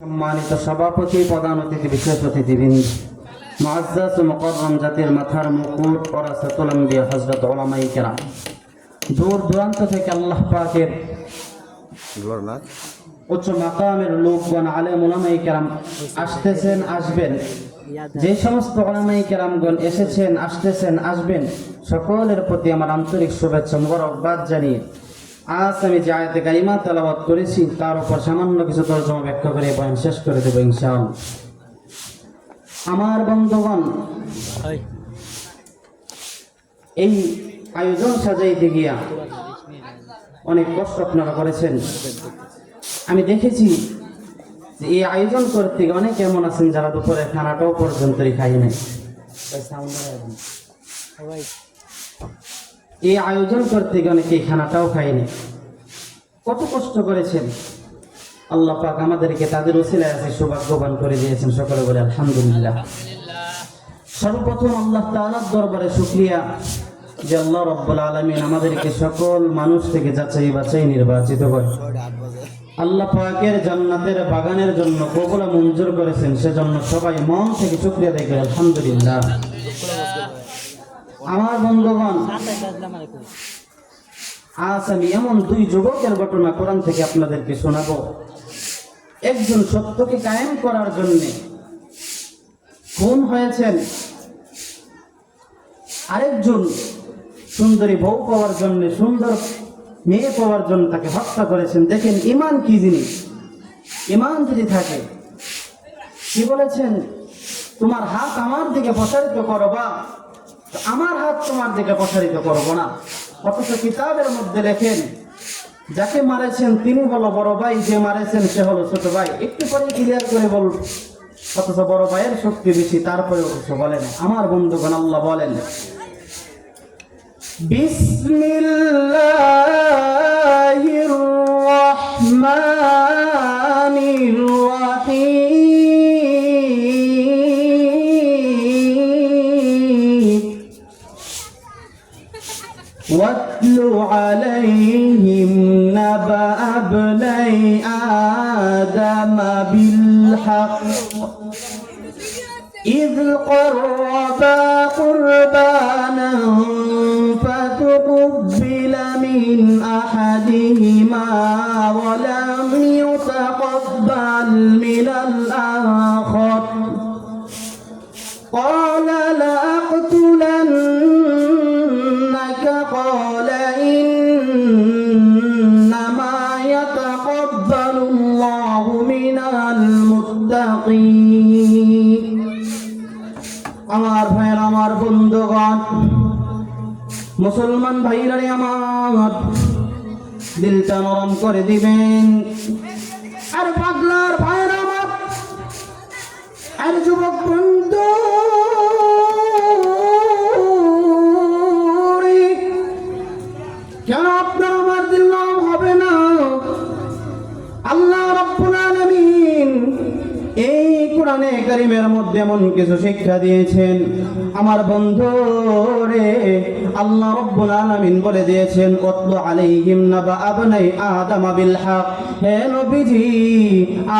সম্মানিত সভাপতি, প্রধান অতিথি, বিশেষ অতিথিবৃন্দ মুআজ্জাজ ও মুকররম জাতির মাথার মুকুট ওরাসাতুল আম্বিয়া হযরত ওলামায়ে কেরাম। দূর দূরান্ত থেকে আল্লাহ পাকের উচ্চ মাকামের লোকগণ, আলেম ওলামায়ে কেরাম আসতেছেন, আসবেন। যে সমস্ত ওলামায়ে কেরামগণ এসেছেন, আসতেছেন, আসবেন, সকলের প্রতি আমার আন্তরিক শুভেচ্ছা, মোবারকবাদ জানিয়ে আজ আমি যে আয়াতে কারিমা তেলাওয়াত করেছি তার উপর সামান্য কিছু তর্জমা ব্যাখ্যা করে বয়ান শেষ করে দেবো ইনশাআল্লাহ। আমার বন্ধুগণ এই আয়োজন সাজাইতে গিয়া অনেক কষ্ট আপনারা করেছেন। আমি দেখেছি যে এই আয়োজন করতে গিয়ে অনেক এমন আছেন যারা দুপুরে খানাটাও পর্যন্তই খাই নাই। এই আয়োজন করতে গিয়ে অনেকে খানাটাও খায়নি। কত কষ্ট করেছেন। আল্লাহ পাক আমাদেরকে তাদের ওসিলায় আছে সৌভাগ্যবান করে দিয়েছেন সকলে বলে আলহামদুলিল্লাহ। সর্বপ্রথম আল্লাহ তাআলার দরবারে শুকরিয়া যে আল্লাহ রব্বুল আলামিন আমাদেরকে সকল মানুষ থেকে যাচাই বাছাই নির্বাচিত করে। আল্লাহ পাকের জান্নাতের বাগানের জন্য কবুলা মঞ্জুর করেছেন সেজন্য সবাই মন থেকে শুকরিয়া করে আলহামদুলিল্লাহ। আমার বন্ধুগণ আজ আমি এমন দুই যুবকের ঘটনা কোরআন থেকে আপনাদেরকে শোনাবো। একজন সত্যকে কায়েম করার জন্য খুন হয়েছেন। আরেকজন সুন্দরী বউ পাওয়ার জন্য সুন্দর মেয়ে পাওয়ার জন্য তাকে হত্যা করেছেন। দেখেন ইমান কি জিনিস? ইমান যদি থাকে কি বলেছেন? তোমার হাত আমার দিকে প্রসারিত করো বা। আমার হাত তোমার দিকে প্রসারিত করব না। অথচ কিতাবের মধ্যে লেখেন, যাকে মারেছেন তিনি হলো বড় ভাই, যে মারেছেন সে হলো ছোট ভাই। একটু পরে ক্লিয়ার করে বল অথচ বড় ভাইয়ের শক্তি বেশি, তারপরে অথচ বলেন। আমার বন্ধুগণ, আল্লাহ বলেন, বিসমিল্লাহির রহমানির واتل عليهم نبأ ابني آدم بالحق. إذ قربا قربانا فتقبل من أحدهما ولم يتقبل من الآخر. قال মুসলমান ভাইরা রে আমার। দিলটা নরম করে দিবেন। কারিমের মধ্যে এমন কিছু শিক্ষা দিয়েছেন। আমার বন্ধু রে, আল্লাহ রব্বুল আলামিন বলে দিয়েছেন ওয়াতলু আলাইহিম নাবা আবনাই আদম বিল হক। হে নবীজি,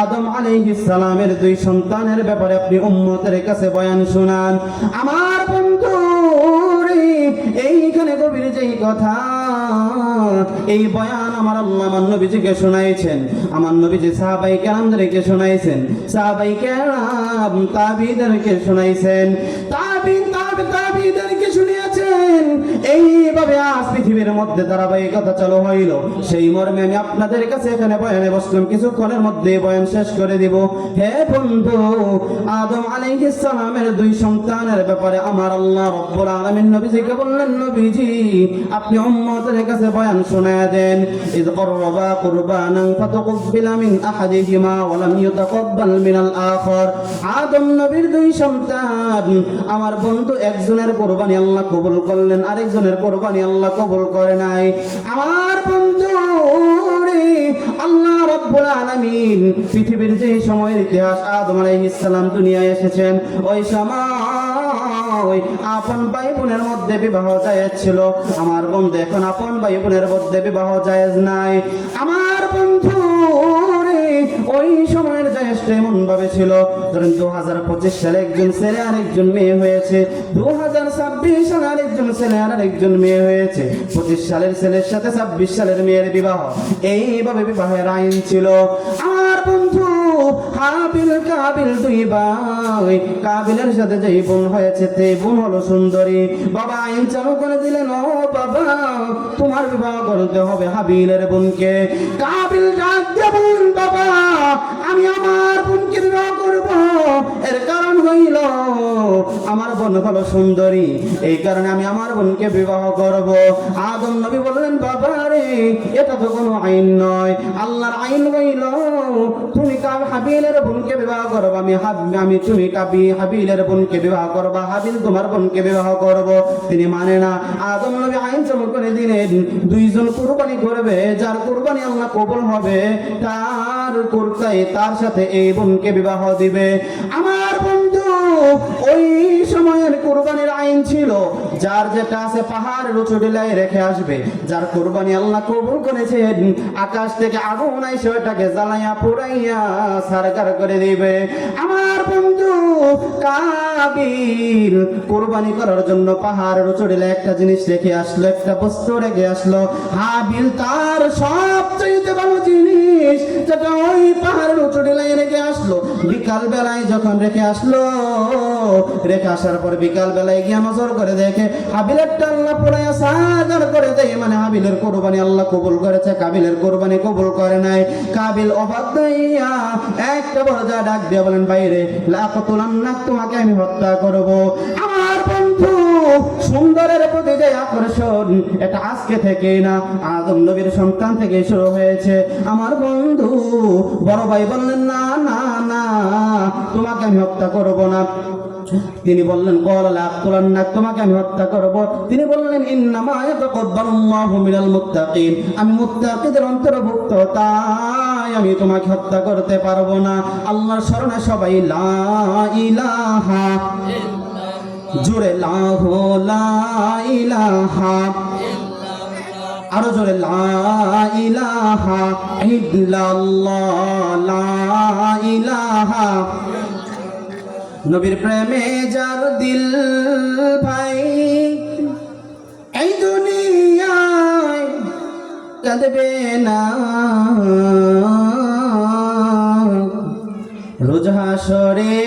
আদম আলাইহিস সালামের দুই সন্তানের ব্যাপারে আপনি উম্মতের কাছে বয়ান শোনান। আমার বন্ধু রে, এইখানে গভীর যেই কথা এই বয়ান আমার আল্লাহ আমার নবীজিকে শোনাইছেন। আমার নবীজি সাহাবাই কেরামদেরকে শোনাইছেন। সাহাবাই কেরাম তাবিদেরকে শোনাইছেন। তাবিন, তাবি, তাবিদেরকে শুনিয়েছেন। এইভাবে আজ পৃথিবীর মধ্যে ধারাবাহিকতা চালু হইল। সেই মর্মে আমি আপনাদের কাছে এখানে বয়ানে বসলাম। কিছুক্ষণের মধ্যে বয়ান শেষ করে দিব। হে বন্ধু আদম আলাইহিস সালামের দুই সন্তানের ব্যাপারে আমার আল্লাহ রব্বুল আলামিন নবীজিকে বললেন, নবীজি, আপনি উম্মতের কাছে বয়ান শোনায় দেন। ইদ করবা কুরবানান ফাতাকুব্বিলা মিন আহাদিহিমা ওয়া লাম ইউতাকাব্বাল মিনাল আখার। আদম নবীর দুই সন্তান, আমার বন্ধু একজনের কোরবানি আল্লাহ কবুল করলেন, আরেকজনের কোরবানি আল্লাহ কবুল করে নাই। আমার বন্ধু আল্লাহ রব্বুল আলামিন পৃথিবীর যে সময়ের ইতিহাস আদম আলাইহিস সালাম দুনিয়ায় এসেছেন, ওই সময় আপন ভাই বোনের মধ্যে বিবাহ জায়েজ ছিল। আমার বন্ধু এখন আপন ভাই বোনের মধ্যে বিবাহ জায়েজ নাই। আমার বন্ধু ওই সময়ের জ্যেষ্ঠ এমন ভাবে ছিল। ধরেন দু হাজার পঁচিশ সালে একজন ছেলে আর একজন মেয়ে হয়েছে। দু হাজার ছাব্বিশ আরেকজন ছেলে আর আরেকজন মেয়ে হয়েছে। পঁচিশ সালের ছেলের সাথে ছাব্বিশ সালের মেয়ের বিবাহ। এইভাবে বিবাহের আইন ছিল। আমার বন্ধু হাবিল কাবিল, দুই ভাই। কাবিলের সাথে যেই বোন হয়েছে তে বোন হলো সুন্দরী। বাবা আইন চালু করে দিলেন, ও বাবা, তোমার বিবাহ করতে হবে হাবিলের বোনকে। কাবিল ডাক বাবা আমি আমার বোনকে বিবাহ করব। এর কারণ হইল, আমার বোন হলো সুন্দরী। এই কারণে আমি আমার বোনকে বিবাহ করব। আদম নবী বললেন, বাবা রে, এটা তো কোনো আইন নয়। আল্লাহর আইন হইল, তুমি কাব হাবিলের বোনকে বিবাহ করব। আমি আমি তুমি কাবি হাবিলের বোনকে বিবাহ করবা। হাবিল তোমার বোনকে বিবাহ করব। তিনি মানে না। আদম নবী আইন চালু করে দিলেন, দুইজন কুরবানি করবে। যার কুরবানি আল্লাহ কবল হবে, তার কুরতাই তার সাথে এই বোনকে বিবাহ দিবে। আমার বন্ধু, ওই সময়ের কুরবানির আইন ছিল, যার যেটা আছে পাহাড়ের উঁচু টিলায় রেখে আসবে, যার কোরবানি আল্লাহ কবুল করেছেন, আকাশ থেকে আগুন আইসে ওটাকে জ্বালাইয়া পুড়াইয়া সারকার করে দিবে। আমার বন্ধু কাবিল কোরবানি করার জন্য পাহাড়ের টিলায় একটা জিনিস রেখে আসলো, একটা বস্তু রেখে আসলো। হাবিল তার সবচেয়ে ভালো জিনিস যেটা ওই পাহাড়ের টিলায় রেখে আসলো। বিকাল বেলায় যখন রেখে আসলো, রেখে আসার পর বিকাল বেলায় গিয়ে নজর করে দেখে, হাবিলের টাল্লা পুরাইয়া সাজার করে দেয়। মানে হাবিলের কোরবানি আল্লাহ কবুল করেছে, কাবিলের কোরবানি কবুল করে নাই। কাবিল অবাক হইয়া একটা বড় যা ডাক দিয়ে বলেন বাইরে লাকতুলান্নাক তোমাকে আমি হত্যা করব। সুন্দরের প্রতি যে আকর্ষণ, এটা আজকে থেকে না, আদম নবীর সন্তান থেকে শুরু হয়েছে। আমার বন্ধু, বড় ভাই বললেন, না না না, তোমাকে আমি হত্যা করব না। তিনি বললেন, কলা তোলার না তোমাকে আমি হত্যা করব। তিনি বললেন, ইন্নামা ইয়াতাকাব্বালুল্লাহু মিনাল মুত্তাকিন। আমি মুত্তাকিদের অন্তর্ভুক্ত, তাই আমি তোমাকে হত্যা করতে পারব না। আল্লাহর শরণে সবাই লা ইলাহা জোরে লাহ লা ইলাহা আরও জোরে, লা ইলাহা ইল্লাল্লাহ, লা ইলাহা নবীর প্রেমে যার দিল ভাই, এই দুনিয়ায় কাঁদবে না। রোজ হাসরে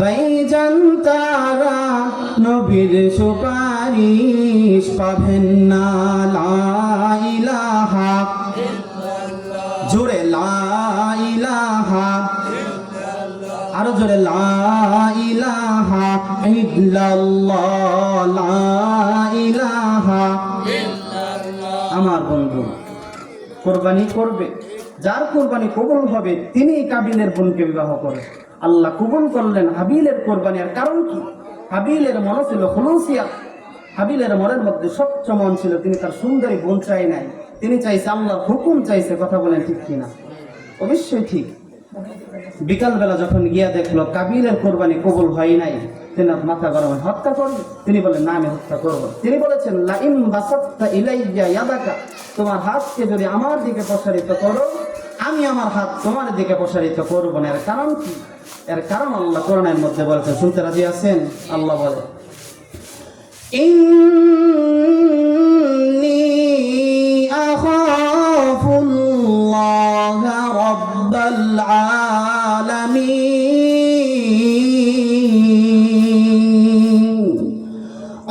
নবীর সুপারিশ পাবেন না, লা ইলাহা জোরে লা ইলাহা আরও জোরে লা ইলাহা ইল্লাল্লাহ, লা আমার বন্ধু, কোরবানি করবে। যার কোরবানি কবুল হবে তিনি কাবিলের বোনকে বিবাহ করে। আল্লাহ কবুল করলেন হাবিলের কোরবানি, আর কারণ কি? হাবিলের মন ছিল হলুসিয়া হাবিলের মনের মধ্যে স্বচ্ছ মন ছিল, তিনি তার সুন্দরী বোন চাই নাই। তিনি চাইছে আল্লাহর হুকুম, চাইছে কথা বলেন ঠিক কিনা। অবশ্যই ঠিক। বিকালবেলা যখন গিয়া দেখল কাবিলের কোরবানি কবুল হয় নাই তিনি মাথা গরম, হত্যা করবে তিনি বলেন, না, আমি হত্যা করব তিনি বলেছেন লাইম বাসাত্তা ইলাইয়া ইয়াদাকা তোমার হাতকে যদি আমার দিকে প্রসারিত করো, আমি আমার হাত তোমার দিকে প্রসারিত করব না। এর কারণ কি? এর কারণ আল্লাহ কোরআনের মধ্যে বলেছেন, শুনতে রাজি আছেন? আল্লাহ বলে।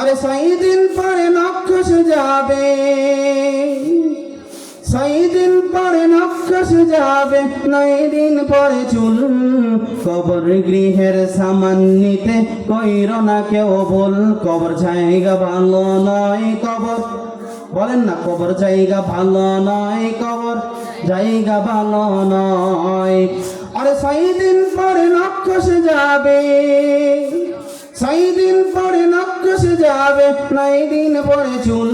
আরে সাইদিন পরে নক্ষস যাবে। সাইদিন পরে নক্ষস যাবে, নয় দিন পরে কবর গৃহের সামান নিতে কইর না কেউ বল কবর জায়গা ভালো নয় কবর। বলেন না, কবর জায়গা ভালো নয় কবর। জায়গা ভালো নয়। আরে সাইদিন পরে নক্ষস যাবে। ছয় দিন পরে নক্ষস যাবে। নয় দিন পরে চুল।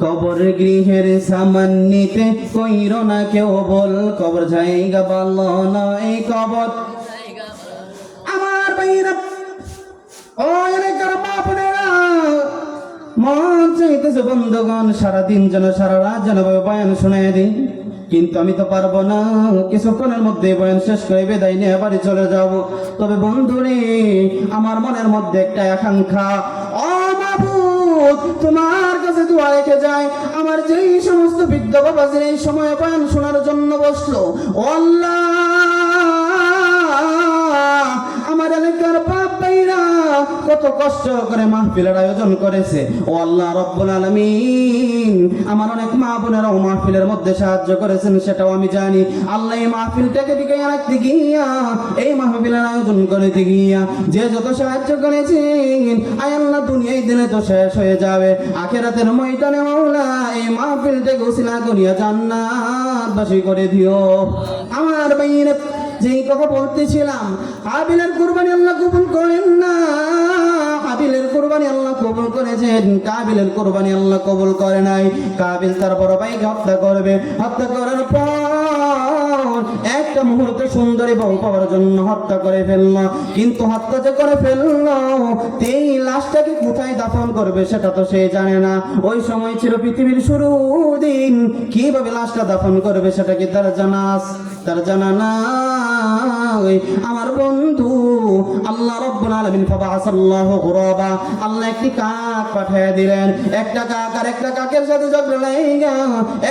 কবর গৃহের সামান নিতে কইর না কেউ বল কবর জায়গা ভালো নয় কবর। ও এলাকার বাপনেরা মন চাইতেছে, বন্ধুগণ, সারাদিন যেন সারা রাত যেন বয়ান শুনে দিন কিন্তু আমি তো পারব না, কিছুক্ষণের মধ্যে বয়ান শেষ করে বিদায় নিয়ে বাড়ি চলে যাব। তবে বন্ধুরে আমার মনের মধ্যে একটা আকাঙ্ক্ষা। তোমার কাছে দোয়া রেখে যায় আমার যেই সমস্ত বৃদ্ধ বাবাজির এই সময় বয়ান শোনার জন্য বসল আল্লাহ! আমার এলাকার ভাইরা কত কষ্ট করে মাহফিলের আয়োজন করেছে। ও আল্লাহ রব্বুল আলামিন, আমার অনেক মা বোনেরাও মাহফিলের মধ্যে সাহায্য করেছেন, সেটাও আমি জানি। আল্লাহ এই মাহফিলটাকে দিকে রাখতে গিয়া, এই মাহফিলের আয়োজন করতে গিয়া, যে যত সাহায্য করেছেন, আয় আল্লাহ দুনিয়ায় দিনে তো শেষ হয়ে যাবে। আখেরাতের ময়দানে মাওলা, এই মাহফিলটাকে উসিলা করিয়া জান্নাতবাসী করে দিও। আমার বাইরে যেই কথা বলতেছিলাম, হাবিলের কুরবানি আল্লাহ কবুল করেন না। হাবিলের কুরবানি আল্লাহ কবুল করেছেন, কাবিলের কুরবানি আল্লাহ কবুল করে নাই। কাবিল তার বড় ভাইকে হত্যা করবে। হত্যা করার পর একটা মুহূর্তে সুন্দরী বউ পাওয়ার জন্য হত্যা করে ফেলল। কিন্তু হত্যা যে করে ফেলল এই লাশটাকে কোথায় দাফন করবে সেটা তো সে জানে না। ওই সময় ছিল পৃথিবীর শুরু দিন। কীভাবে লাশটা দাফন করবে সেটা কি তার জানা আছে? তার জানা নাই। আমার বন্ধু আল্লাহ রব্বুল আলামিন ফাবাসাল্লাহু গুরাবা, আল্লাহ একটি কাক পাঠিয়ে দিলেন। একটা কাক আর একটা কাকের সাথে ঝগড়া লাইগা,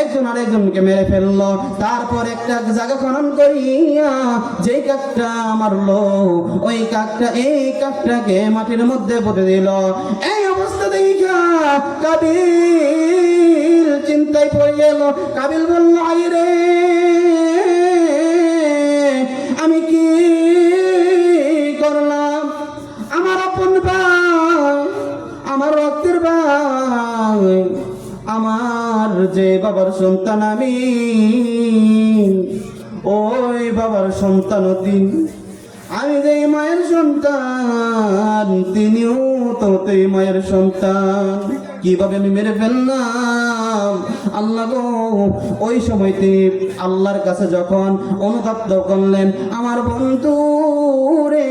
একজন আর একজনকে মেরে ফেলল। তারপর একটা জায়গা খনন করিয়া যেই কাকটা মারলো ওই কাকটা এই কাকটাকে মাটির মধ্যে পুঁতে দিল। এই অবস্থা দেখা কাবিল চিন্তায় পড়ে গেল। কাবিল বলল আই রে যে বাবার সন্তান আমি, ওই বাবার সন্তান তিনি। আমি যে মায়ের সন্তান তিনিও তো তুই মায়ের সন্তান। কীভাবে আমি মেরে ফেললাম? আল্লাহ গো, ওই সময় তিনি আল্লাহর কাছে যখন অনুতপ্ত করলেন, আমার বন্ধু রে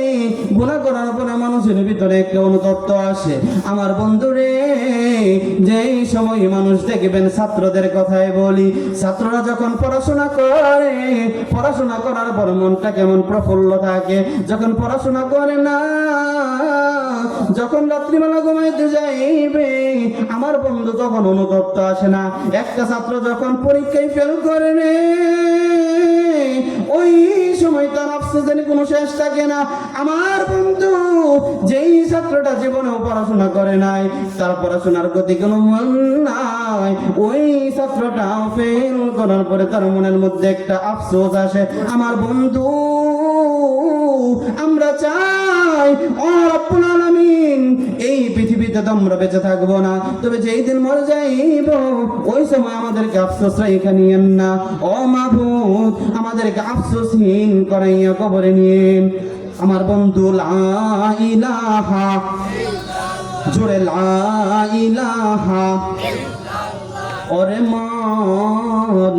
গুণা করার পরে মানুষের ভিতরে একটা অনুতপ্ত আসে? আমার বন্ধু রে যেই সময় মানুষ দেখবেন, ছাত্রদের কথাই বলি, ছাত্ররা যখন পড়াশোনা করে, পড়াশোনা করার পর মনটা কেমন প্রফুল্ল থাকে। যখন পড়াশোনা করে না, যখন রাত্রিবেলা ঘুমাইতে যাইবে, আমার বন্ধু তখন অনুতপ্ত আসে না। একটা ছাত্র যখন পরীক্ষায় ফেল করে ওই সময় তার আফসোসের কোনো শেষ থাকে না। আমার বন্ধু যেই ছাত্রটা জীবনেও পড়াশোনা করে নাই, তার পড়াশোনার গতি কোনো মন নাই। ওই ছাত্রটা ফেল করার পরে তার মনের মধ্যে একটা আফসোস আসে। আমার বন্ধু আমরা চাই, ও রব্বুল এই পৃথিবীতে তো আমরা বেঁচে থাকব না। তবে যেই দিন মরে যাইব, ওই সময় আমাদেরকে আফসোস রেখে নিয়েন না। ও মাহবুব, আমাদেরকে আফসোসহীন করাইয়া কবরে নিয়েন। আমার বন্ধু, লা ইলাহা, জোরে লা ইলাহা। ওরে মন।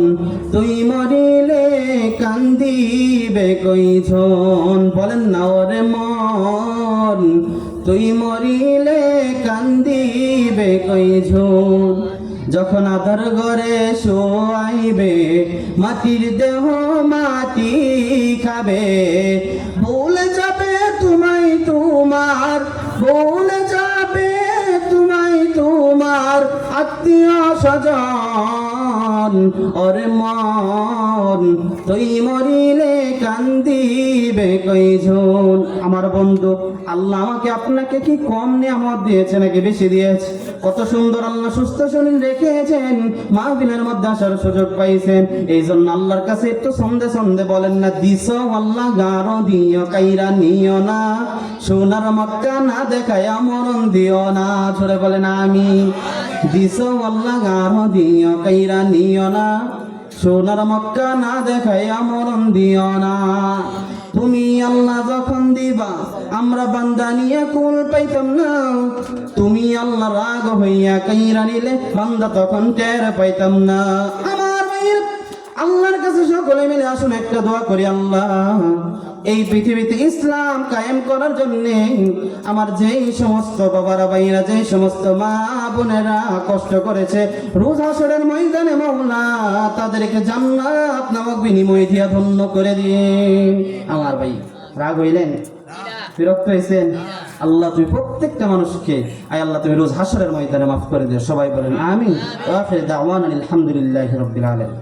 তুই মরিলে কান্দিবে কইছন বলেন না ওরে মন। তুই মরিলে কান্দিবে কইছন যখন আধার ঘরে শোয়াইবে, মাটির দেহ মাটি খাবে। ভুলে যাবে তোমায় তোমার, ভুলে যাবে তোমায় তোমার আত্মীয় স্বজন। ওরে মন। তুই মরিলে কান্দিবে কইজন আমার বন্ধু আল্লাহ আমাকে আপনাকে কি কম নিয়ামত দিয়েছে নাকি বেশি দিয়েছে? কত সুন্দর আল্লাহ সুস্থ শরীর রেখেছেন মাহবিলের মধ্যে আসার সুযোগ পাইছেন। এই জন্য আল্লাহর কাছে একটু সন্ধে সন্ধে বলেন না দিস আল্লাহ গারো দিও, কাইরা নিও না। সোনার মক্কা না দেখায় মরণ দিও না। ছড়ে বলেন আমি দিস আল্লাহ গারো দিও, কাইরা নিও না। সোনার মক্কা না দেখায় মরণ দিও না। তুমি আল্লাহ যখন দিবা, আমরা বান্দা নিয়ে কুল পাইতাম না। তুমি আল্লাহ রাগ হইয়া কাইরা নিলে, বান্দা তখন টের পাইতাম না। আল্লাহর কাছে সকলে মিলে আসুন, একটা দোয়া করি, আল্লাহ, এই পৃথিবীতে ইসলাম কায়েম করার জন্য আমার যেই সমস্ত বাবারা ভাইরা যেই সমস্ত মা বোনেরা কষ্ট করেছে, রোজ হাসরের ময়দানে মৌলা তাদেরকে জান্নাত নামক বিনিময় দিয়া ধন্য করে দিন আমার ভাই, রাগ হইলেন? বিরক্ত হয়েছেন আল্লাহ, তুমি প্রত্যেকটা মানুষকে, আয় আল্লাহ, তুমি রোজ হাসরের ময়দানে মাফ করে দিও। সবাই বলেন আমি আলহামদুলিল্লাহ রবিল আলম